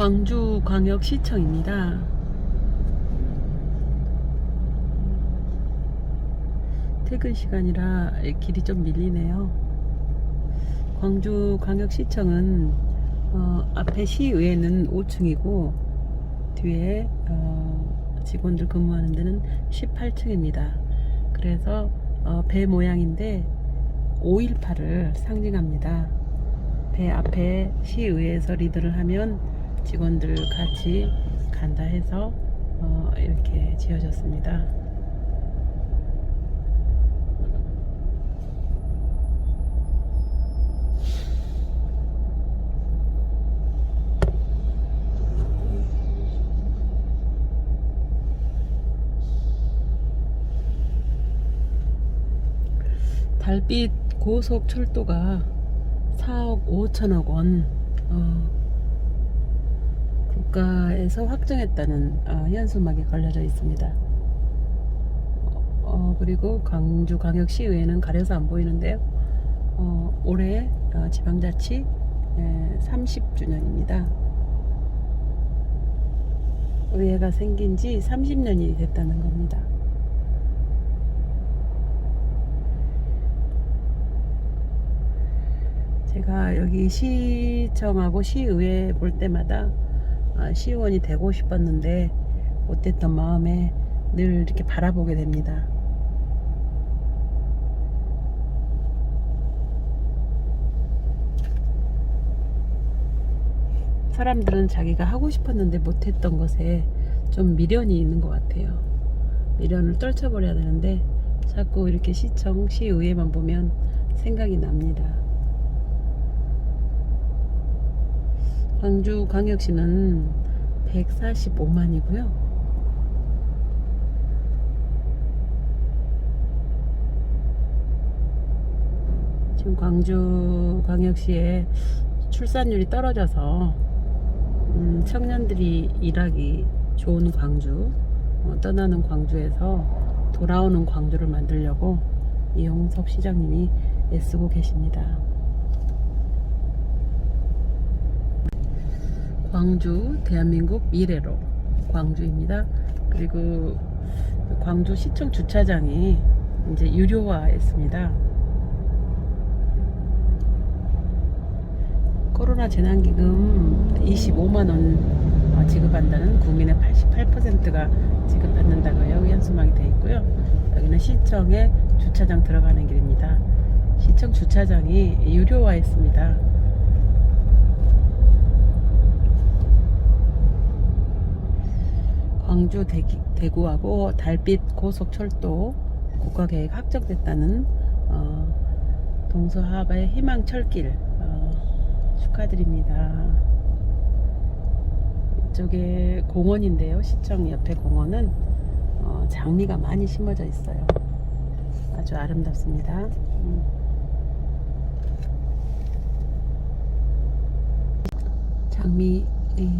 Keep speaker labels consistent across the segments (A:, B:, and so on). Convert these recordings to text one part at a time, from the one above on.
A: 광주광역시청입니다. 퇴근 시간이라 길이 좀 밀리네요. 광주광역시청은 어, 앞에 시의회는 5층이고 뒤에 어, 직원들 근무하는 데는 18층입니다. 그래서 어, 배 모양인데 5.18을 상징합니다. 배 앞에 시의회에서 리드를 하면 직원들 같이 간다 해서 어, 이렇게 지어졌습니다. 달빛 고속철도가 4억 5천억 원 어, 국가에서 확정했다는 어, 현수막이 걸려져 있습니다. 어, 그리고 광주 광역시의회는 가려서 안 보이는데요. 어, 올해 어, 지방자치 에, 30주년입니다. 의회가 생긴 지 30년이 됐다는 겁니다. 제가 여기 시청하고 시의회 볼 때마다 아, 시의원이 되고 싶었는데 못됐던 마음에 늘 이렇게 바라보게 됩니다. 사람들은 자기가 하고 싶었는데 못했던 것에 좀 미련이 있는 것 같아요. 미련을 떨쳐버려야 되는데 자꾸 이렇게 시청, 시의회만 보면 생각이 납니다. 광주 광역시는 145만이고요. 지금 광주 광역시에 출산율이 떨어져서 음, 청년들이 일하기 좋은 광주, 어, 떠나는 광주에서 돌아오는 광주를 만들려고 이용섭 시장님이 애쓰고 계십니다. 광주 대한민국 미래로 광주입니다. 그리고 광주 시청 주차장이 이제 유료화했습니다. 코로나 재난기금 25만 원 지급한다는 국민의 88%가 지급받는다고 여기 현수막이 되어 있고요. 여기는 시청의 주차장 들어가는 길입니다. 시청 주차장이 유료화했습니다. 광주 대구하고 달빛 고속철도 국가계획 확정됐다는 어, 동서하바의 희망철길 어, 축하드립니다. 이쪽에 공원인데요. 시청 옆에 공원은 어, 장미가 많이 심어져 있어요. 아주 아름답습니다. 음. 장미, 예.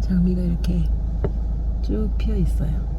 A: 장미가 이렇게 쭉 피어 있어요.